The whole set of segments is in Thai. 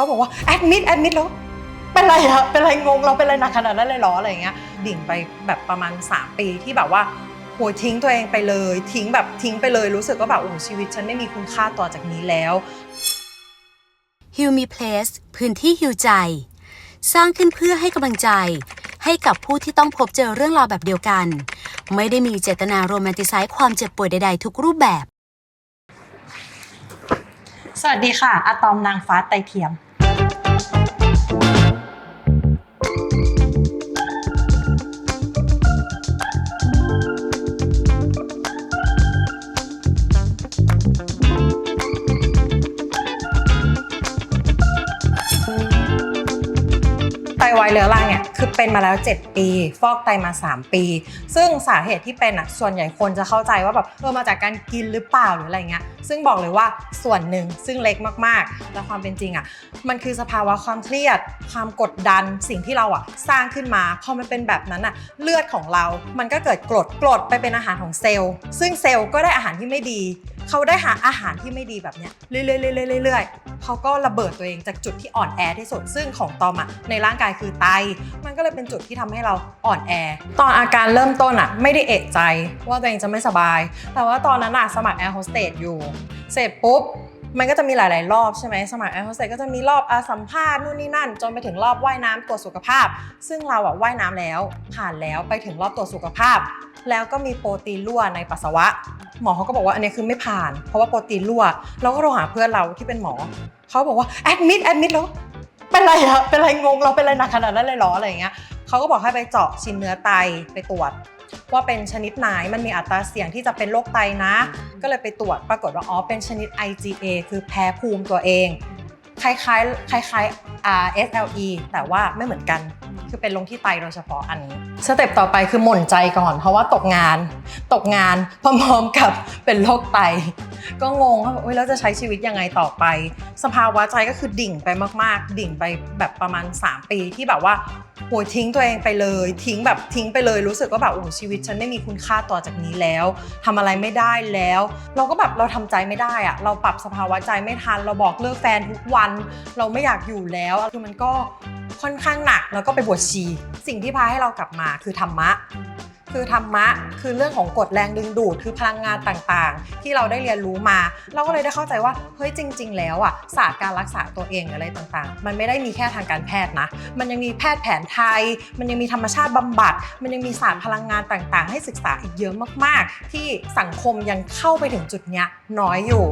เขาบอกว่าแอดมิดแอดมิดแล้วเป็นไรอะเป็นไรงงเราเป็นไรหนักขนาดนั้นเลยเหรออะไรอย่างเงี้ยดิ่งไปแบบประมาณ 3 ปีที่แบบว่าโหยทิ้งตัวเองไปเลย ทิ้งแบบทิ้งไปเลยรู้สึกว่าแบบโอ้โหชีวิตฉันไม่มีคุณค่าต่อจากนี้แล้ว ฮิวมีเพลสพื้นที่ฮิวใจ สร้างขึ้นเพื่อให้กำลังใจ ให้กับผู้ที่ต้องพบเจอเรื่องราวแบบเดียวกัน ไม่ได้มีเจตนาโรแมนติไซส์ความเจ็บป่วยใดๆ ทุกรูปแบบ สวัสดีค่ะอะตอมนางฟ้าไตเทียม ไวายเรื้อรังเนี่ยคือเป็นมาแล้ว 7 ปี ฟอกไตมา 3 ปี ซึ่งสาเหตุที่เป็นอะส่วนใหญ่คนจะเข้าใจว่าแบบเออมาจากการกินหรือเปล่าหรืออะไรเงี้ยซึ่งบอกเลยว่าส่วนหนึ่งซึ่งเล็กมากๆแต่ความเป็นจริงอะมันคือสภาวะความเครียด ความกดดันสิ่งที่เราอะสร้างขึ้นมาพอมันเป็นแบบนั้นอะเลือดของเรา มันก็เกิดกรดกรดไปเป็นอาหารของเซลล์ ซึ่งเซลล์ก็ได้อาหารที่ไม่ดีเขาได้หาอาหารที่ไม่ดีแบบเนี้ยเรื่อยๆเรื่อยๆเขาก็ระเบิดตัวเองจากจุดที่อ่อนแอที่สุดซึ่งของตอมอะในร่างกายคือไต มันก็เลยเป็นจุดที่ทำให้เราอ่อนแอ ตอนอาการเริ่มต้นอะไม่ได้เอะใจว่าตัวเองจะไม่สบาย แต่ว่าตอนนั้นอะสมัครแอร์โฮสเตสอยู่ เสร็จปุ๊บ มันก็จะมีหลาย ๆ รอบใช่ไหมสมัครแอร์โฮสเตสก็จะมีรอบอาสัมภาษณ์นู่นนี่นั่น จนไปถึงรอบว่ายน้ำตรวจสุขภาพ ซึ่งเราอะว่ายน้ำแล้วผ่านแล้วไปถึงรอบตรวจสุขภาพ แล้วก็มีโปรตีนรั่วในปัสสาวะ หมอเขาก็บอกว่าอันนี้คือไม่ผ่าน เพราะว่าโปรตีนรั่วเราก็โทรหาเพื่อนเราที่เป็นหมอเขาบอกว่าแอดมิดแอดมิดแล้วเป็นไรอะเป็นไรงงเราเป็นไรหนักขนาดนั้นเลยเหรออะไรอย่างเงี้ยเขาก็บอกให้ไปเจาะชิ้นเนื้อไตไปตรวจ ว่าเป็นชนิดไหนมันมีอัตราเสี่ยงที่จะเป็นโรคไตนะ ก็เลยไปตรวจปรากฏว่าอ๋อเป็นชนิด IgA คือแพ้ภูมิตัวเอง คล้ายๆคล้ายๆอ่า SLE แต่ว่าไม่เหมือนกัน คือเป็นลงที่ไตโดยเฉพาะอันนี้สเต็ปต่อไปคือหม่นใจก่อน เพราะว่าตกงาน ตกงานพร้อมๆกับเป็นโรคไต ก็งงว่าเอ้ยแล้วจะใช้ชีวิตยังไงต่อไป สภาวะใจก็คือดิ่งไปมาก ๆ ดิ่งไปแบบประมาณ 3 ปีที่แบบว่าโหยทิ้งตัวเองไปเลย ทิ้งแบบทิ้งไปเลยรู้สึกว่าแบบโอ้ชีวิตฉันไม่มีคุณค่าต่อจากนี้แล้วทำอะไรไม่ได้แล้ว เราก็แบบเราทำใจไม่ได้อะเราปรับสภาวะใจไม่ทัน เราบอกเลิกแฟนทุกวัน เราไม่อยากอยู่แล้วคือมันก็ ค่อนข้างหนัก แล้วก็ไปบวชชี สิ่งที่พาให้เรากลับมาคือธรรมะ คือธรรมะ คือเรื่องของกฎแรงดึงดูด คือพลังงานต่างๆ ที่เราได้เรียนรู้มา เราก็เลยได้เข้าใจว่า เฮ้ยจริง ๆ แล้วอะศาสตร์การรักษาตัวเองอะไรต่างๆ มันไม่ได้มีแค่ทางการแพทย์นะ มันยังมีแพทย์แผนไทย มันยังมีธรรมชาติบำบัด มันยังมีศาสตร์พลังงานต่างๆ ให้ศึกษาอีกเยอะมากๆ ที่สังคมยังเข้าไปถึงจุดเนี้ยน้อยอยู่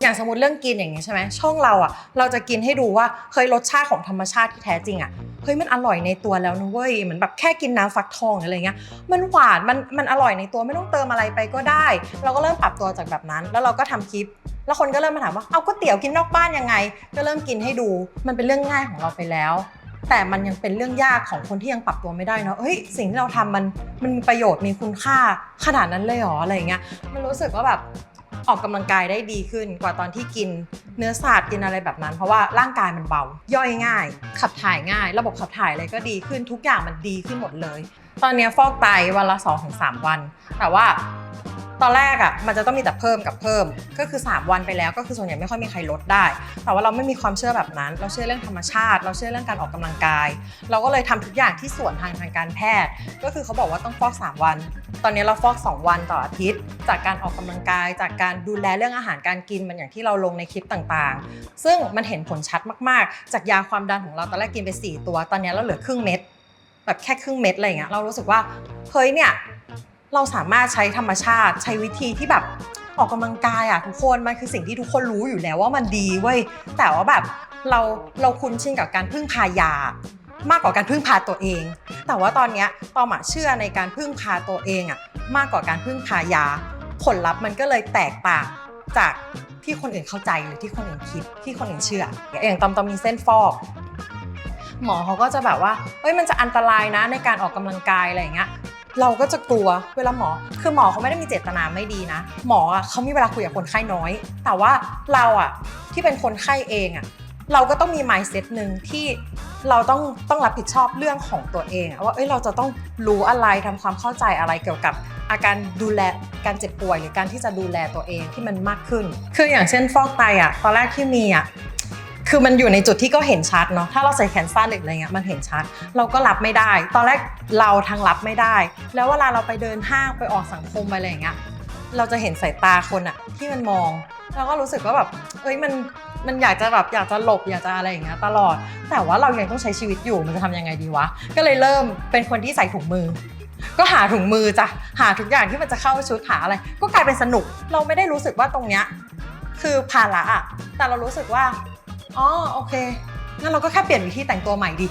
อย่างสมมติเรื่องกินอย่างนี้ใช่ไหมช่องเราอะ เราจะกินให้ดูว่าเฮ้ยรสชาติของธรรมชาติที่แท้จริงอะเฮ้ยมันอร่อยในตัวแล้วนะเว้ยเหมือนแบบแค่กินน้ำฟักทองอะไรเงี้ยมันหวานมันมันอร่อยในตัวไม่ต้องเติมอะไรไปก็ได้ เราก็เริ่มปรับตัวจากแบบนั้น แล้วเราก็ทำคลิป แล้วคนก็เริ่มมาถามว่าเอาก๋วยเตี๋ยวกินนอกบ้านยังไง ก็เริ่มกินให้ดูมันเป็นเรื่องง่ายของเราไปแล้ว แต่มันยังเป็นเรื่องยากของคนที่ยังปรับตัวไม่ได้เนาะเฮ้ยสิ่งที่เราทำมันมันมีประโยชน์มีคุณค่าขนาดนั้นเลยหรออะไรเงี้ยมันรู้สึกว่าแบบ ออกกำลังกายได้ดีขึ้นกว่าตอนที่กินเนื้อสัตว์กินอะไรแบบนั้น เพราะว่าร่างกายมันเบา ย่อยง่าย ขับถ่ายง่าย ระบบขับถ่ายอะไรก็ดีขึ้นทุกอย่างมันดีขึ้นหมดเลย ตอนนี้ฟอกไตวันละ2-3 วัน แต่ว่า ตอนแรกอะมันจะต้องมีแต่เพิ่มกับเพิ่ม ก็คือ 3 วันไปแล้วก็คือส่วนใหญ่ไม่ค่อยมีใครลดได้ แต่ว่าเราไม่มีความเชื่อแบบนั้น เราเชื่อเรื่องธรรมชาติ เราเชื่อเรื่องการออกกำลังกาย เราก็เลยทำทุกอย่างที่ส่วนทางทางการแพทย์ ก็คือเขาบอกว่าต้องฟอก 3 วัน ตอนนี้เราฟอก 2 วันต่ออาทิตย์ จากการออกกำลังกาย จากการดูแลเรื่องอาหารการกินมันอย่างที่เราลงในคลิปต่างๆ ซึ่งมันเห็นผลชัดมากๆ จากยาความดันของเราตอนแรกกินไป 4 ตัว ตอนนี้เราเหลือครึ่งเม็ดแบบแค่ครึ่งเม็ดอะไรเงี้ยเรารู้สึกว่าเฮ้ยเนี่ย เราสามารถใช้ธรรมชาติ ใช้วิธีที่แบบออกกำลังกายอะทุกคนมันคือสิ่งที่ทุกคนรู้อยู่แล้วว่ามันดีเว้ยแต่ว่าแบบเราเราคุ้นชินกับการพึ่งพายามากกว่าการพึ่งพาตัวเอง แต่ว่าตอนเนี้ยตอมเชื่อในการพึ่งพาตัวเองอะมากกว่าการพึ่งพายา ผลลัพธ์มันก็เลยแตกต่างจากที่คนอื่นเข้าใจหรือที่คนอื่นคิดที่คนอื่นเชื่อ อย่างตอมตอมมีเส้นฟอกหมอเขาก็จะแบบว่า เอ้ย มันจะอันตรายนะในการออกกำลังกายอะไรอย่างเงี้ย เราก็จะกลัวเวลาหมอ คือหมอเขาไม่ได้มีเจตนาไม่ดีนะ หมออะเขามีเวลาคุยกับคนไข้น้อย แต่ว่าเราอะที่เป็นคนไข้เองอะเราก็ต้องมี mindset หนึ่งที่เราต้องต้องรับผิดชอบเรื่องของตัวเอง ว่าเอ้ยเราจะต้องรู้อะไรทำความเข้าใจอะไรเกี่ยวกับอาการดูแลการเจ็บป่วยหรือการที่จะดูแลตัวเองที่มันมากขึ้น คืออย่างเช่นฟอกไตอะตอนแรกที่มีอะ คือมันอยู่ในจุดที่ก็เห็นชัดเนาะถ้าเราใส่แขนสั้นหรืออะไรเงี้ยมันเห็นชัด เราก็รับไม่ได้ ตอนแรกเราทางรับไม่ได้ แล้วเวลาเราไปเดินห้างไปออกสังคมไปอะไรเงี้ยเราจะเห็นสายตาคนอะที่มันมองแล้วก็รู้สึกว่าแบบเอ้ยมันมันอยากจะแบบอยากจะหลบอยากจะอะไรอย่างเงี้ยตลอด แต่ว่าเรายังต้องใช้ชีวิตอยู่มันจะทำยังไงดีวะก็เลยเริ่มเป็นคนที่ใส่ถุงมือ ก็หาถุงมือจ้ะหาทุกอย่างที่มันจะเข้าชุดหาอะไร ก็กลายเป็นสนุกเราไม่ได้รู้สึกว่าตรงเนี้ยคือภาระอะแต่เรารู้สึกว่า อ๋อโอเค งั้นเราก็แค่เปลี่ยนวิธีแต่งตัวใหม่ดิ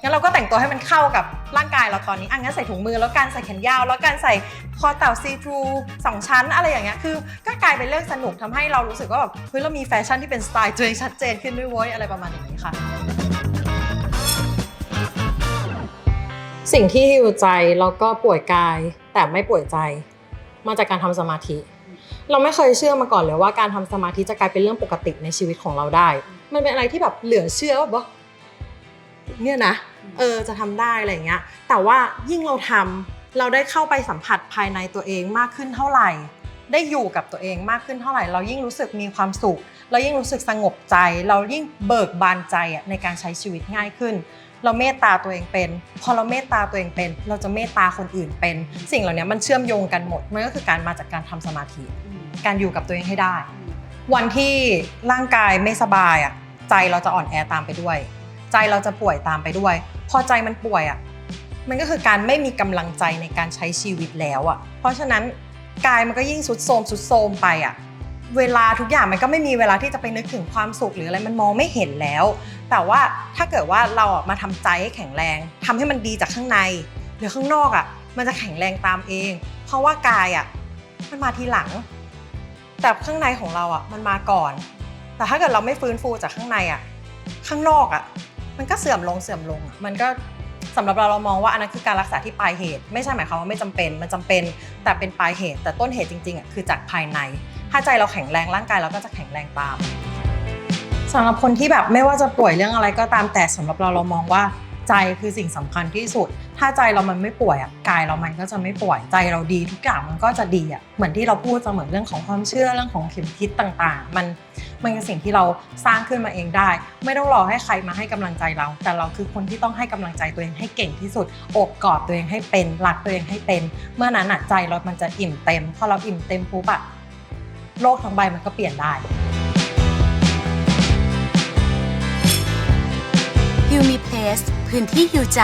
งั้นเราก็แต่งตัวให้มันเข้ากับร่างกายเราตอนนี้อะงั้นใส่ถุงมือแล้วการใส่แขนยาว แล้วการใส่คอเต่าซีทรูสองชั้นอะไรอย่างเงี้ย คือก็กลายเป็นเรื่องสนุกทำให้เรารู้สึกว่าแบบเฮ้ยเรามีแฟชั่นที่เป็นสไตล์ตัวเองชัดเจนขึ้นด้วยเว้ยอะไรประมาณอย่างนี้ค่ะ สิ่งที่ฮิวใจแล้วก็ป่วยกาย แต่ไม่ป่วยใจ มาจากการทำสมาธิ เราไม่เคยเชื่อมาก่อนเลยว่าการทำสมาธิจะกลายเป็นเรื่องปกติในชีวิตของเราได้ มันเป็นอะไรที่แบบเหลือเชื่อว่าแบบเนี่ยนะเออจะทำได้อะไรอย่างเงี้ย แต่ว่ายิ่งเราทำเราได้เข้าไปสัมผัสภายในตัวเองมากขึ้นเท่าไหร่ ได้อยู่กับตัวเองมากขึ้นเท่าไหร่ เรายิ่งรู้สึกมีความสุข เรายิ่งรู้สึกสงบใจ เรายิ่งเบิกบานใจอะในการใช้ชีวิตง่ายขึ้น เราเมตตาตัวเองเป็น พอเราเมตตาตัวเองเป็น เราจะเมตตาคนอื่นเป็น สิ่งเหล่านี้มันเชื่อมโยงกันหมด มันก็คือการมาจากการทำสมาธิ การอยู่กับตัวเองให้ได้ วันที่ร่างกายไม่สบายอะ ใจเราจะอ่อนแอตามไปด้วย ใจเราจะป่วยตามไปด้วย พอใจมันป่วยอะมันก็คือการไม่มีกำลังใจในการใช้ชีวิตแล้วอะเพราะฉะนั้นกายมันก็ยิ่งสุดโทมสุดโทมไปอะเวลาทุกอย่างมันก็ไม่มีเวลาที่จะไปนึกถึงความสุขหรืออะไรมันมองไม่เห็นแล้ว แต่ว่าถ้าเกิดว่าเราอะมาทำใจให้แข็งแรงทำให้มันดีจากข้างใน หรือข้างนอกอะมันจะแข็งแรงตามเอง เพราะว่ากายอะมันมาทีหลัง แต่ข้างในของเราอะมันมาก่อน แต่ถ้าเกิดเราไม่ฟื้นฟูจากข้างในอะข้างนอกอะมันก็เสื่อมลงเสื่อมลง มันก็สำหรับเราเรามองว่าอันนั้นคือการรักษาที่ปลายเหตุ ไม่ใช่หมายความว่าไม่จำเป็น มันจำเป็นแต่เป็นปลายเหตุ แต่ต้นเหตุจริงๆอะคือจากภายใน ถ้าใจเราแข็งแรงร่างกายเราก็จะแข็งแรงตามสำหรับคนที่แบบไม่ว่าจะป่วยเรื่องอะไรก็ตามแต่สำหรับเราเรามองว่าใจคือสิ่งสำคัญที่สุด ถ้าใจเรามันไม่ป่วยอะกายเรามันก็จะไม่ป่วย ใจเราดีทุกอย่างมันก็จะดีอะเหมือนที่เราพูดเสมอเรื่องของความเชื่อเรื่องของเข็มทิศต่างๆ มัน มันเป็นสิ่งที่เราสร้างขึ้นมาเองได้ ไม่ต้องรอให้ใครมาให้กำลังใจเรา แต่เราคือคนที่ต้องให้กำลังใจตัวเองให้เก่งที่สุดอบกอดตัวเองให้เป็นรักตัวเองให้เป็น เมื่อนั้นใจเรามันจะอิ่มเต็มพอเราอิ่มเต็มปุ๊บอะโลกทั้งใบมันก็เปลี่ยนได้ฮิวมีเพลสพื้นที่ฮิวใจ